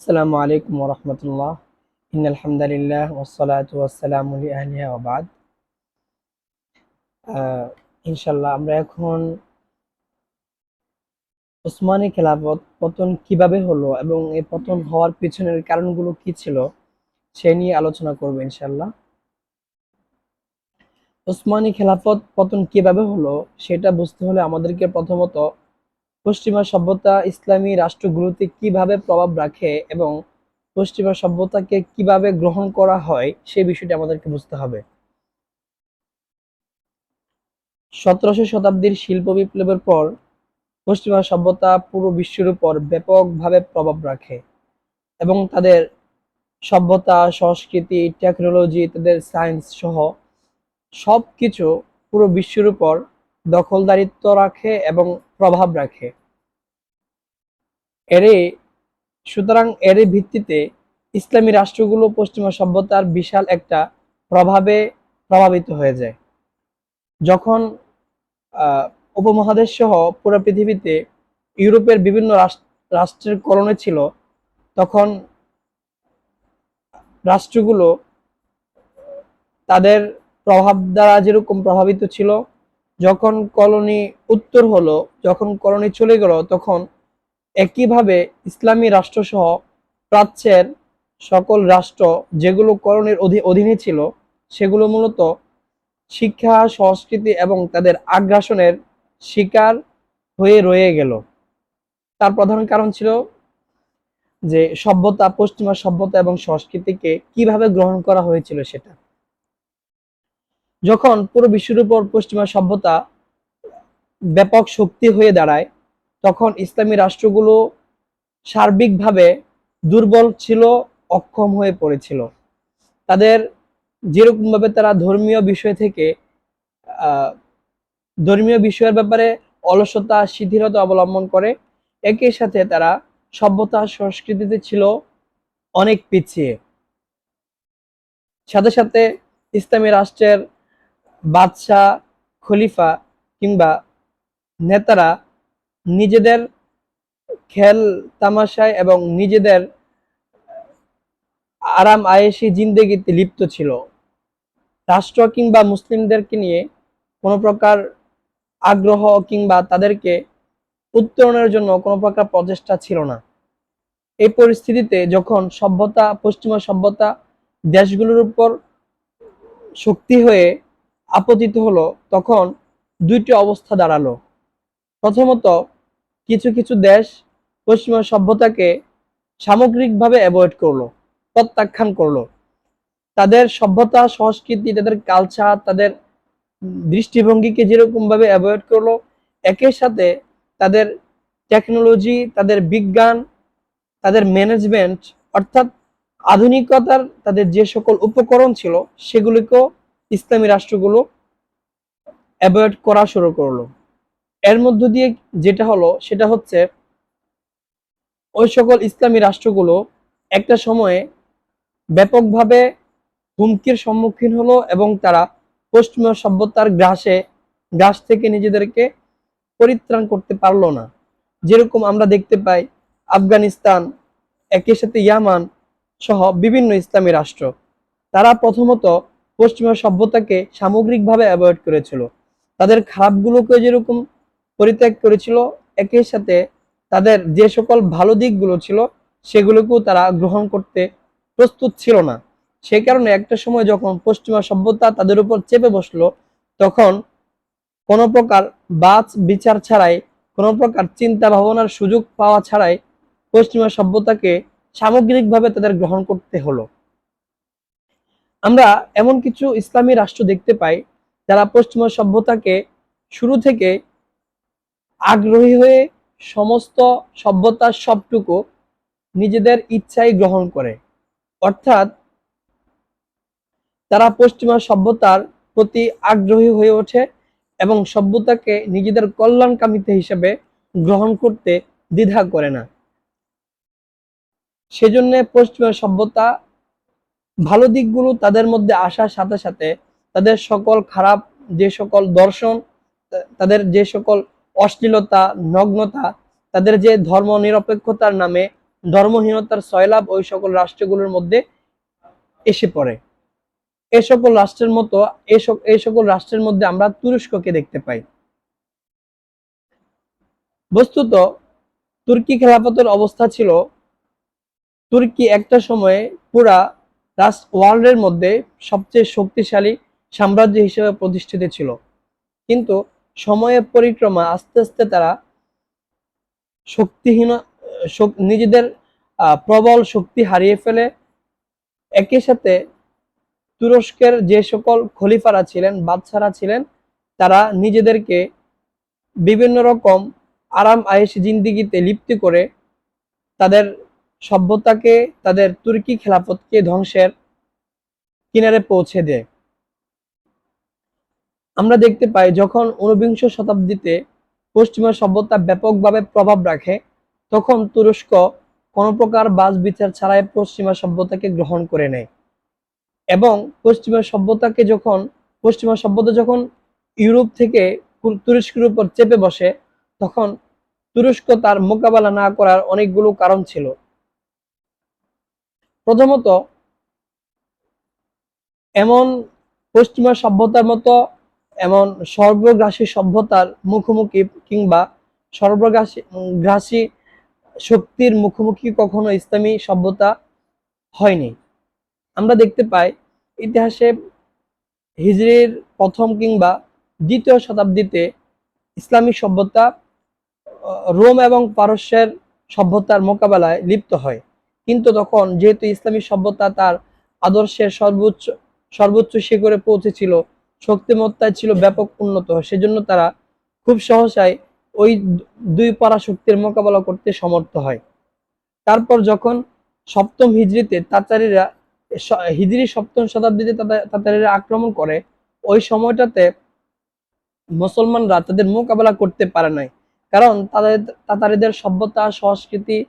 আসসালামু আলাইকুম রহমতুল্লাহ ইন আলহামদুলিল্লাহ ওসালাত ওয়াসালাম আহলিয়া ওবাদ ইনশাল্লাহ আমরা এখন ওসমানী খেলাফত পতন কীভাবে হলো এবং এই পতন হওয়ার পিছনের কারণগুলো কি ছিল সে নিয়ে আলোচনা করব ইনশাল্লাহ ওসমানী খেলাফত পতন কীভাবে হলো সেটা বুঝতে হলে আমাদেরকে প্রথমত পশ্চিমা সভ্যতা ইসলামী রাষ্ট্রগুলোতে কীভাবে প্রভাব রাখে এবং পশ্চিমা সভ্যতাকে কীভাবে গ্রহণ করা হয় সেই বিষয়টি আমাদেরকে বুঝতে হবে। সতেরোশো শতাব্দীর শিল্প বিপ্লবের পর পশ্চিমা সভ্যতা পুরো বিশ্বের উপর ব্যাপকভাবে প্রভাব রাখে এবং তাদের সভ্যতা, সংস্কৃতি টেকনোলজি তাদের সায়েন্স সহ সব কিছু পুরো বিশ্বের উপর দখলদারিত্ব রাখে এবং প্রভাব রাখে। এরে সুতরাং এর ভিত্তিতে ইসলামী রাষ্ট্রগুলো পশ্চিমা সভ্যতার বিশাল একটা প্রভাবে প্রভাবিত হয়ে যায়। যখন উপমহাদেশ সহ পুরো পৃথিবীতে ইউরোপের বিভিন্ন রাষ্ট্রের কলোনি ছিল, তখন রাষ্ট্রগুলো তাদের প্রভাব দ্বারা যেরকম প্রভাবিত ছিল, যখন কলোনি উত্তর হলো, যখন কলোনি চলে গেল, তখন একইভাবে ইসলামী রাষ্ট্রসহ প্রাচ্যের সকল রাষ্ট্র যেগুলো করণের অধীনে ছিল, সেগুলো মূলত শিক্ষা, সংস্কৃতি এবং তাদের আগ্রাসনের শিকার হয়ে রয়ে গেল। তার প্রধান কারণ ছিল যে সভ্যতা, পশ্চিমা সভ্যতা এবং সংস্কৃতিকে কীভাবে গ্রহণ করা হয়েছিল সেটা। যখন পুরো বিশ্বের উপর পশ্চিমা সভ্যতা ব্যাপক শক্তি হয়ে দাঁড়ায় তখন ইসলামী রাষ্ট্রগুলো সার্বিকভাবে দুর্বল ছিল, অক্ষম হয়ে পড়েছিল। তাদের যেরকমভাবে তারা ধর্মীয় বিষয় থেকে ধর্মীয় বিষয়ের ব্যাপারে অলসতা, শিথিলতা অবলম্বন করে, একই সাথে তারা সভ্যতা, সংস্কৃতিতে ছিল অনেক পিছিয়ে। সাথে সাথে ইসলামী রাষ্ট্রের বাদশাহ, খলিফা কিংবা নেতারা নিজেদের খেল তামাশায় এবং নিজেদের আরাম আয়েসি জিন্দেগিতে লিপ্ত ছিল। রাষ্ট্র কিংবা মুসলিমদেরকে নিয়ে কোনো প্রকার আগ্রহ কিংবা তাদেরকে উত্তরণের জন্য কোনো প্রকার প্রচেষ্টা ছিল না। এই পরিস্থিতিতে যখন সভ্যতা, পশ্চিমা সভ্যতা দেশগুলোর উপর শক্তি হয়ে আপতিত হলো, তখন দুইটি অবস্থা দাঁড়াল। প্রথমত, কিছু কিছু দেশ পশ্চিমা সভ্যতাকে সামগ্রিকভাবে অ্যাভয়েড করল, প্রত্যাখ্যান করল। তাদের সভ্যতা, সংস্কৃতি, তাদের কালচার তাদের দৃষ্টিভঙ্গিকে যেরকমভাবে অ্যাভয়েড করল একই সাথে তাদের টেকনোলজি তাদের বিজ্ঞান, তাদের ম্যানেজমেন্ট অর্থাৎ আধুনিকতার তাদের যে সকল উপকরণ ছিল, সেগুলিকেও ইসলামী রাষ্ট্রগুলো অ্যাভয়েড করা শুরু করল। এর মধ্য দিয়ে যেটা হলো, সেটা হচ্ছে ওই সকল ইসলামী রাষ্ট্রগুলো একটা সময়ে ব্যাপকভাবে হুমকির সম্মুখীন হলো এবং তারা পশ্চিমা সভ্যতার গ্রাসে, গ্রাস থেকে নিজেদেরকে পরিত্রাণ করতে পারল না। যেরকম আমরা দেখতে পাই আফগানিস্তান, একই সাথে ইয়ামান সহ বিভিন্ন ইসলামী রাষ্ট্র। তারা প্রথমত পশ্চিমা সভ্যতাকে সামগ্রিকভাবে অ্যাভয়েড করেছিল। তাদের খারাপগুলোকে যেরকম পরিত্যাগ করেছিল একই সাথে তাদের যে সকল ভালো দিকগুলো ছিল, সেগুলোকেও তারা গ্রহণ করতে প্রস্তুত ছিল না। সেই কারণে একটা সময় যখন পশ্চিমা সভ্যতা তাদের উপর চেপে বসল, তখন কোনো প্রকার বাচ বিচার ছাড়াই, কোনো প্রকার চিন্তা ভাবনার সুযোগ পাওয়া ছাড়াই পশ্চিমা সভ্যতাকে সামগ্রিকভাবে তাদের গ্রহণ করতে হলো। আমরা এমন কিছু ইসলামী রাষ্ট্র দেখতে পাই, যারা পশ্চিমা সভ্যতাকে শুরু থেকে আগ্রহী হয়ে সমস্ত সভ্যতার সবটুকু নিজেদের ইচ্ছাই গ্রহণ করে। অর্থাৎ তারা পশ্চিমা সভ্যতার প্রতি আগ্রহী হয়ে ওঠে এবং সভ্যতাকে নিজেদের কল্যাণকামিতা হিসেবে গ্রহণ করতে দ্বিধা করে না। সেজন্য পশ্চিমা সভ্যতা ভালো দিকগুলো তাদের মধ্যে আসার সাথে সাথে তাদের সকল খারাপ যে সকল দর্শন, তাদের যে সকল অশ্লীলতা, নগ্নতা, তাদের যে ধর্ম নিরপেক্ষতার নামে ধর্মহীনতার সয়লাভ ওই সকল রাষ্ট্রগুলোর মধ্যে এসে পড়ে। এ সকল রাষ্ট্রের মতো এই সকল রাষ্ট্রের মধ্যে আমরা তুরস্ককে দেখতে পাই। বস্তুত তুর্কি খেলাফতের অবস্থা ছিল, তুর্কি একটা সময়ে পুরা ওয়ার্ল্ডের মধ্যে সবচেয়ে শক্তিশালী সাম্রাজ্য হিসেবে প্রতিষ্ঠিত ছিল। কিন্তু সময়ের পরিক্রমা আস্তে আস্তে তারা শক্তিহীন, শক- নিজেদের প্রবল শক্তি হারিয়ে ফেলে। একই সাথে তুরস্কের যে সকল খলিফারা ছিলেন, বাদশারা ছিলেন, তারা নিজেদেরকে বিভিন্ন রকম আরাম আয়েশ জিন্দিগিতে লিপ্ত করে তাদের সভ্যতাকে, তাদের তুর্কি খেলাফতকে ধ্বংসের কিনারে পৌঁছে দেয়। আমরা দেখতে পাই যখন ঊনবিংশ শতাব্দীতে পশ্চিমা সভ্যতা ব্যাপকভাবে প্রভাব রাখে, তখন তুরস্ক কোনো প্রকার বাস বিচার ছাড়াই পশ্চিমা সভ্যতাকে গ্রহণ করে নেয়। এবং পশ্চিমা সভ্যতাকে যখন, পশ্চিমা সভ্যতা যখন ইউরোপ থেকে তুরস্কের উপর চেপে বসে, তখন তুরস্ক তার মোকাবেলা না করার অনেকগুলো কারণ ছিল। প্রথমত, এমন পশ্চিমা সভ্যতার মতো এমন সর্বগ্রাসী সভ্যতার মুখোমুখি কিংবা সর্বগ্রাসী গ্রাসী শক্তির মুখোমুখি কখনো ইসলামী সভ্যতা হয়নি। আমরা দেখতে পাই ইতিহাসে হিজরির প্রথম কিংবা দ্বিতীয় শতাব্দীতে ইসলামী সভ্যতা রোম এবং পারস্যের সভ্যতার মোকাবেলায় লিপ্ত হয়। কিন্তু তখন যেহেতু ইসলামী সভ্যতা তার আদর্শের সর্বোচ্চ সর্বোচ্চ শিখরে পৌঁছেছিল শক্তিমত্তায় ছিল ব্যাপক উন্নত। সেজন্য তারা খুব সহসায় ওই দুই পারা শক্তির মোকাবেলা করতে সমর্থ হয়। তারপর যখন সপ্তম হিজরিতে তাতারিরা হিজরি সপ্তম শতাব্দীতে তাতা- তাতারিরা আক্রমণ করে, ওই সময়টাতে মুসলমানরা তাদের মোকাবেলা করতে পারে নাই। কারণ তাদের, তাতারিদের সভ্যতা, সংস্কৃতি,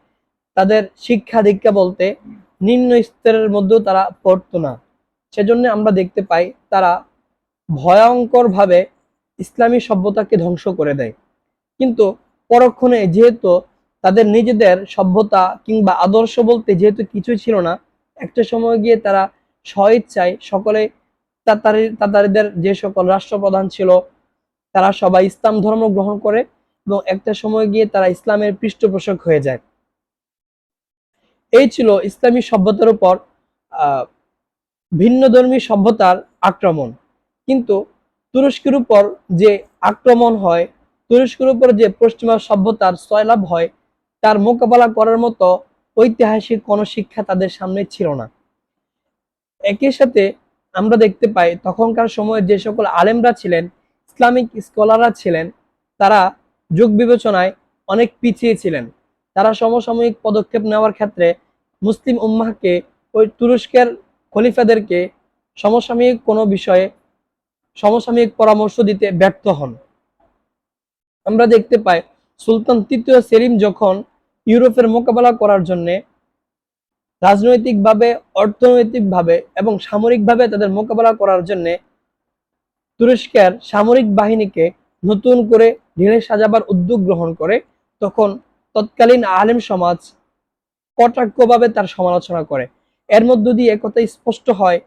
তাদের শিক্ষা দীক্ষা বলতে নিম্ন স্তরের মধ্যেও তারা পড়তো না। সেজন্য আমরা দেখতে পাই তারা ভয়ঙ্কর ভাবে ইসলামী সভ্যতাকে ধ্বংস করে দেয়। কিন্তু পরক্ষণে যেহেতু তাদের নিজেদের সভ্যতা কিংবা আদর্শ বলতে যেহেতু কিছুই ছিল না, একটা সময় গিয়ে তারা স্বইচ্ছায় সকলে তাতারি, তাতারিদের যে সকল রাষ্ট্রপ্রধান ছিল, তারা সবাই ইসলাম ধর্ম গ্রহণ করে এবং একটা সময় গিয়ে তারা ইসলামের পৃষ্ঠপোষক হয়ে যায়। এই ছিল ইসলামী সভ্যতার উপর ভিন্নধর্মী সভ্যতার আক্রমণ। কিন্তু তুরস্কের উপর যে আক্রমণ হয়, তুরস্কের উপর যে পশ্চিমা সভ্যতার সয়লাভ হয়, তার মোকাবেলা করার মতো ঐতিহাসিক কোনো শিক্ষা তাদের সামনে ছিল না। একই সাথে আমরা দেখতে পাই, তখনকার সময়ে যে সকল আলেমরা ছিলেন, ইসলামিক স্কলাররা ছিলেন, তারা যুগ বিবেচনায় অনেক পিছিয়ে ছিলেন। তারা সমসাময়িক পদক্ষেপ নেওয়ার ক্ষেত্রে মুসলিম উম্মাহকে ওই তুরস্কের খলিফাদেরকে সমসাময়িক কোনো বিষয়ে সমসাময়িক পরামর্শ দিতে ব্যর্থ হন। আমরা দেখতে পাই, সুলতান তৃতীয় সেলিম যখন ইউরোপের মোকাবেলা করার জন্য রাজনৈতিকভাবে, অর্থনৈতিকভাবে এবং সামরিকভাবে তাদের মোকাবেলা করার জন্য তুরস্কের সামরিক বাহিনীকে নতুন করে ঢেলে সাজাবার উদ্যোগ গ্রহণ করে, তখন তৎকালীন আলেম সমাজ কটাক্ষভাবে তার সমালোচনা করে। এর মধ্য দিয়ে একথা স্পষ্ট হয়,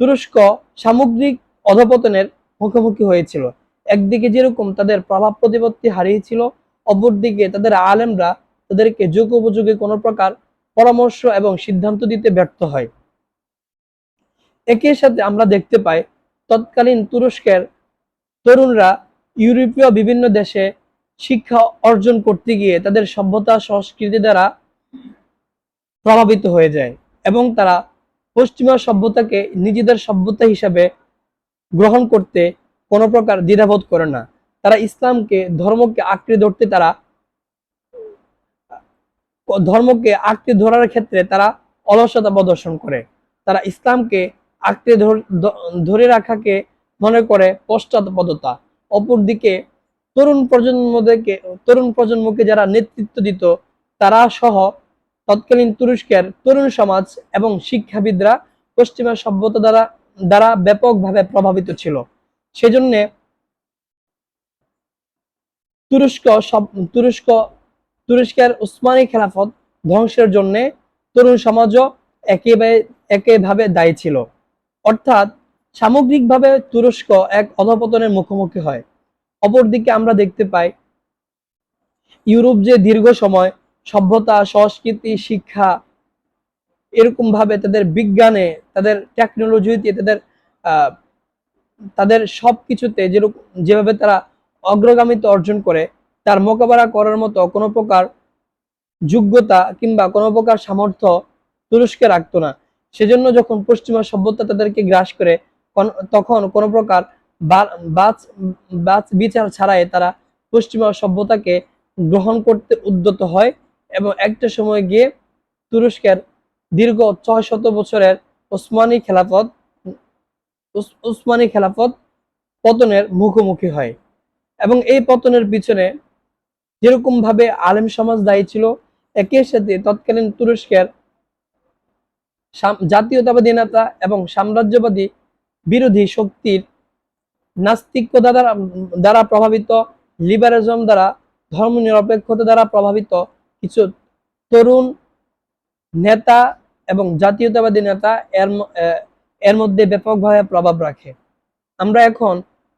তুরস্ক সামগ্রিক অধপতনের মুখোমুখি হয়েছিল। একদিকে যেরকম তাদের প্রভাব প্রতিপত্তি হারিয়েছিল, অপরদিকে তাদের আলেমরা তাদেরকে যুগ উপযোগী কোনো প্রকার পরামর্শ এবং সিদ্ধান্ত দিতে ব্যর্থ হয়। একই সাথে আমরা দেখতে পাই, তৎকালীন তুরস্কের তরুণরা ইউরোপীয় বিভিন্ন দেশে শিক্ষা অর্জন করতে গিয়ে তাদের সভ্যতা, সংস্কৃতি দ্বারা প্রভাবিত হয়ে যায় এবং তারা পশ্চিমা সভ্যতাকে নিজেদের সভ্যতা হিসাবে গ্রহণ করতে কোনো প্রকার দ্বিধাবোধ করে না। তারা ইসলামকে, ধর্মকে আঁকড়ে ধরতে তারা, ধর্মকে আঁকড়ে ধরার ক্ষেত্রে তারা অলসতা প্রদর্শন করে। তারা ইসলামকে আঁকড়ে ধর- রাখাকে মনে করে পশ্চাৎপদতা। অপরদিকে তরুণ প্রজন্মদেরকে, তরুণ প্রজন্মকে যারা নেতৃত্ব দিত, তারা সহ তৎকালীন তুরস্কের তরুণ সমাজ এবং শিক্ষাবিদরা পশ্চিমা সভ্যতা দ্বারা দ্বারা ব্যাপকভাবে প্রভাবিত ছিল। সেজন্য তুরস্ক সব, তুরস্ক, তুরস্কের উসমানী খেলাফত ধ্বংসের জন্য তরুণ সমাজও একেবারে একইভাবে দায়ী ছিল। অর্থাৎ সামগ্রিকভাবে তুরস্ক এক অধপতনের মুখোমুখি হয়। অপরদিকে আমরা দেখতে পাই, ইউরোপ যে দীর্ঘ সময় সভ্যতা, সংস্কৃতি, শিক্ষা এরকম ভাবে তাদের বিজ্ঞানে, তাদের টেকনোলজিতে তাদের তাদের সবকিছুতে যেরকম, যেভাবে তারা অগ্রগামিতা অর্জন করে, তার মোকাবেলা করার মতো কোনো প্রকার যোগ্যতা কিংবা কোনো প্রকার সামর্থ্য তুরস্কে রাখতো না। সেজন্য যখন পশ্চিমা সভ্যতা তাদেরকে গ্রাস করে তখন কোনো প্রকার বাচ বাচ বিচার ছাড়াই তারা পশ্চিমা সভ্যতাকে গ্রহণ করতে উদ্যত হয় এবং একটা সময় গিয়ে তুরস্কের দীর্ঘ ছয় শত বছরের ওসমানী খেলাফত উস- উসমানী খেলাফত পতনের মুখোমুখি হয় এবং এই পতনের পিছনে যেরকম ভাবে আলেম সমাজ দায়ী ছিল একই সাথে তৎকালীন তুরস্কের জাতীয়তাবাদী নেতা এবং সাম্রাজ্যবাদী বিরোধী শক্তির নাস্তিক্যতা দ্বারা দ্বারা প্রভাবিত, লিবারেজম দ্বারা, ধর্মনিরপেক্ষতা দ্বারা প্রভাবিত কিছু তরুণ নেতা এবং জাতীয়তাবাদী নেতা এর এর মধ্যে ব্যাপকভাবে প্রভাব রাখে। আমরা এখন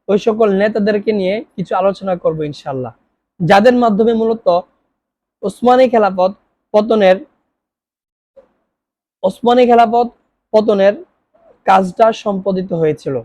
ওই সকল নেতাদেরকে নিয়ে কিছু আলোচনা করব ইনশাল্লাহ যাদের মাধ্যমে মূলত ওসমানী খেলাফত পতনের ওসমানী খেলাফত পতনের কাজটা সম্পাদিত হয়েছিল।